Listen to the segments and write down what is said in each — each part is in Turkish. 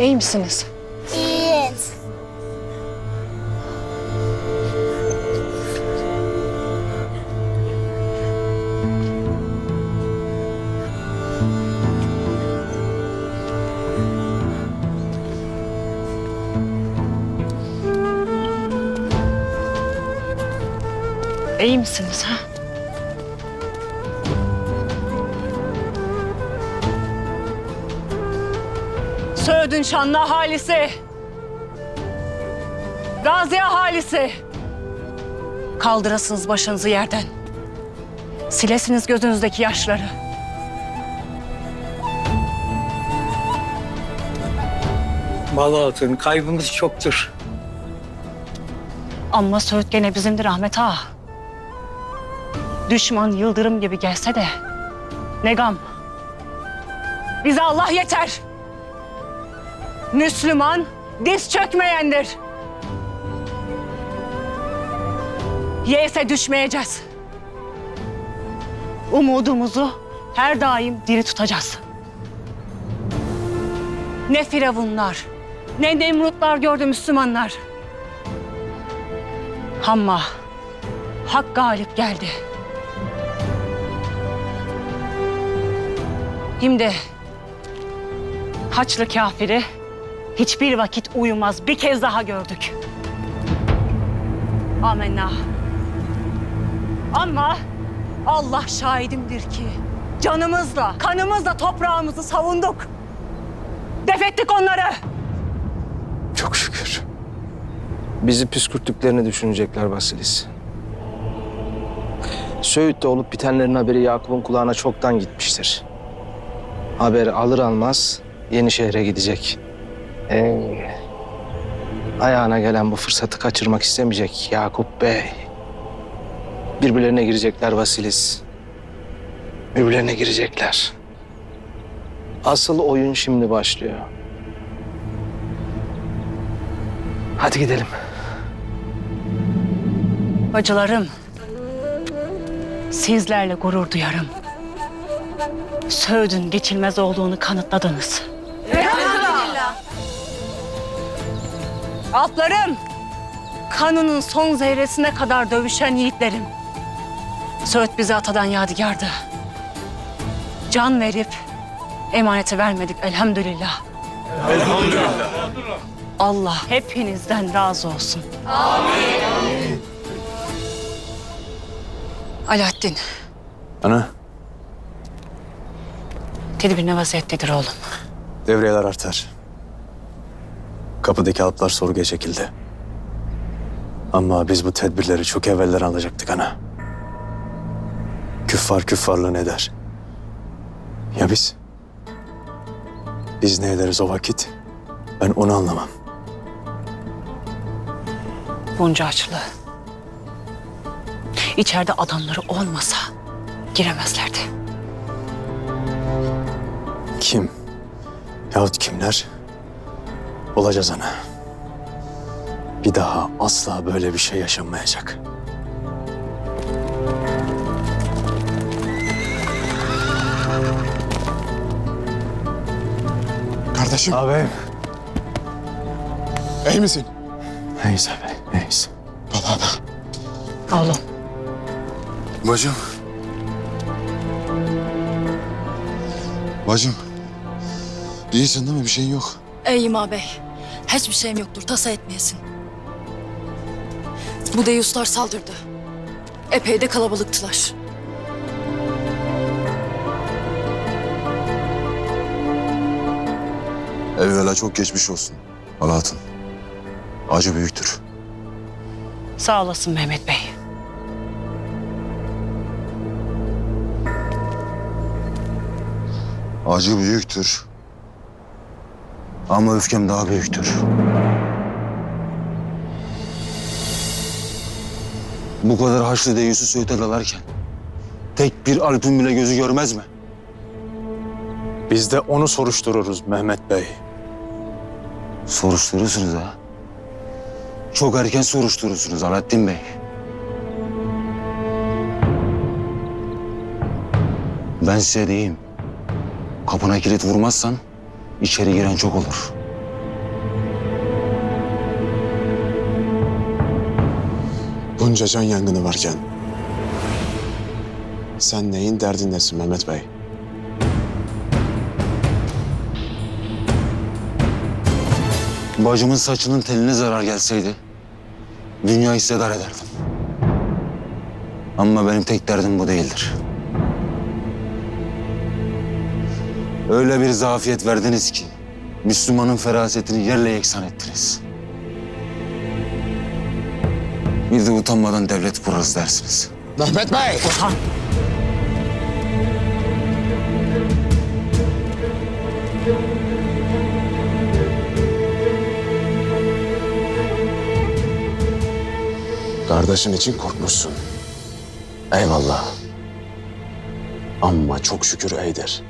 İyi misiniz? İyiyiz. İyi misiniz ha? Söğüt'ün şanlı ahalisi. Gazi ahalisi. Kaldırasınız başınızı yerden. Silesiniz gözünüzdeki yaşları. Balatın kaybımız çoktur. Ama Söğüt gene bizimdir Ahmet Ağa. Düşman yıldırım gibi gelse de ne gam. Bize Allah yeter. Müslüman diz çökmeyendir. Yese düşmeyeceğiz. Umudumuzu her daim diri tutacağız. Ne firavunlar, ne nemrutlar gördü Müslümanlar. Ama hak galip geldi. Şimdi Haçlı kafiri hiçbir vakit uyumaz bir kez daha gördük. Amenna. Ama Allah şahidimdir ki canımızla, kanımızla toprağımızı savunduk. Defettik onları. Çok şükür. Bizi püskürttüklerini düşünecekler Basilis. Söğüt'te olup bitenlerin haberi Yakup'un kulağına çoktan gitmiştir. Haberi alır almaz Yenişehir'e gidecek. Ee, ayağına gelen bu fırsatı kaçırmak istemeyecek Yakup Bey. Birbirlerine girecekler Vasilis. Birbirlerine girecekler. Asıl oyun şimdi başlıyor. Hadi gidelim. Bacılarım, sizlerle gurur duyarım. Söğüt'ün geçilmez olduğunu kanıtladınız. Alplarım, kanının son zerresine kadar dövüşen yiğitlerim. Söğüt bize atadan yadigardı. Can verip emaneti vermedik elhamdülillah. Allah hepinizden razı olsun. Alaaddin, Ana, tedbirine vaziyettedir oğlum. devreler artar. Kapıdaki alplar sorguya çekildi. Ama biz bu tedbirleri çok evvelden alacaktık ana. Küffar küffarlığını eder. Ya biz? Biz ne ederiz o vakit? Ben onu anlamam. Bunca açlı. İçeride adamları olmasa giremezlerdi. Kim? Yahut kimler? Olacağız ana. Bir daha asla böyle bir şey yaşanmayacak. Kardeşim, Ağabeyim. iyi misin? Neyse bey, neyse. Bana Oğlum, Bacım. Bacım. İyisin değil mi? Bir şeyin yok. İyiyim ağabey. Hiçbir şeyim yoktur. Tasa etmeyesin. Bu deyuslar saldırdı. Epey de kalabalıktılar. Evvela çok geçmiş olsun. Alaaddin. Acı büyüktür. sağ olasın Mehmet Bey. Acı büyüktür. Ama öfkem daha büyüktür. Bu kadar haçlı deyyusu Söğüt'e dalarken tek bir Alp'in bile gözü görmez mi? Biz de onu soruştururuz Mehmet Bey. Soruşturursunuz ha. Çok erken soruşturursunuz Alaaddin Bey. Ben size diyeyim. Kapına kilit vurmazsan İçeri giren çok olur. Bunca can yangını varken sen neyin derdindesin Mehmet Bey? Bacımın saçının teline zarar gelseydi dünya hissedar ederdim. Ama benim tek derdim bu değildir. Öyle bir zafiyet verdiniz ki Müslümanın ferasetini yerle yeksan ettiniz. Bir de utanmadan devlet kurarız dersiniz. Mehmet Bey! Orhan. Kardeşin için korkmuşsun. Eyvallah. Ama çok şükür eydir.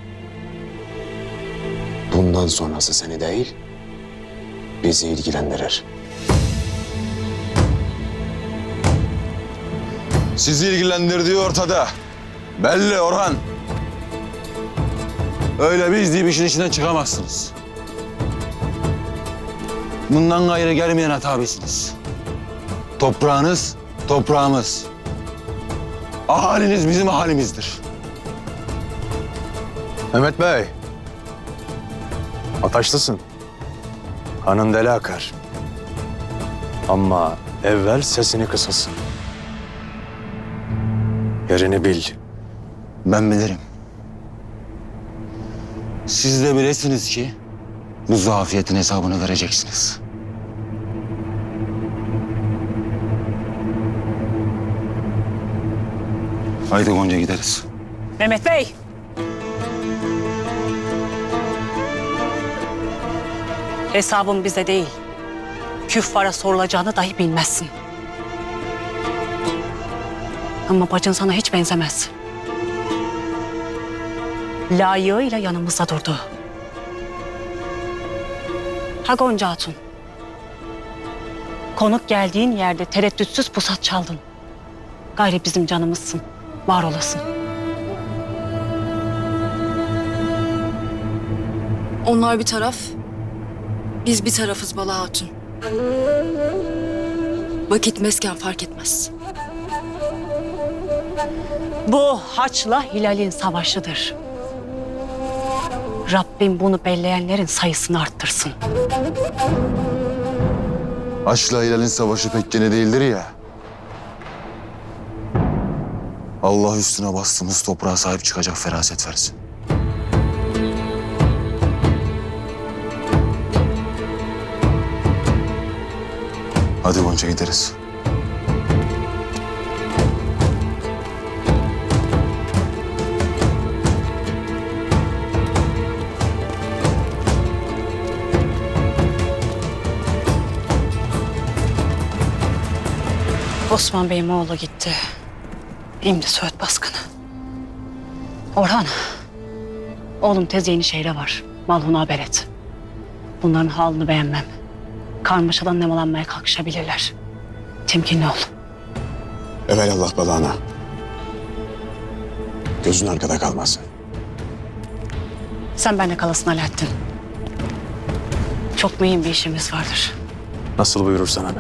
Bundan sonrası seni değil, bizi ilgilendirir. Sizi ilgilendirdiği ortada. Belli Orhan. Öyle biz deyip işin içinden çıkamazsınız. Bundan gayrı gelmeyen hatabisiniz. Toprağınız, toprağımız. Ahaliniz bizim ahalimizdir. Mehmet Bey. Ataşlısın. Kanın deli akar. Ama evvel sesini kısasın. Yerini bil. Ben bilirim. Siz de bilesiniz ki bu zafiyetin hesabını vereceksiniz. Haydi Gonca gideriz. Mehmet Bey. Hesabın bize değil. Küffara sorulacağını dahi bilmezsin. Ama bacın sana hiç benzemez. Layığıyla yanımızda durdu. Ha Gonca Hatun. Konuk geldiğin yerde tereddütsüz pusat çaldın. Gayri bizim canımızsın. Var olasın. Onlar bir taraf, biz bir tarafız Bala Hatun. Vakit mesken fark etmez. Bu Haç'la Hilal'in savaşıdır. Rabbim bunu belleyenlerin sayısını arttırsın. Aşkla Hilal'in savaşı pek gene değildir ya. Allah üstüne bastığımız toprağa sahip çıkacak feraset versin. Hadi Gonca gideriz. Osman Bey'in oğlu gitti. Şimdi Söğüt baskını. Orhan. Oğlum tez yeni şehre var. Malhun'a haber et. Bunların halini beğenmem. Karmaşadan nemalanmaya kalkışabilirler. Temkinli ol. Evelallah balağına. Gözün arkada kalmasın. Sen benimle kalasın Alaaddin. Çok mühim bir işimiz vardır. Nasıl buyurursan abi.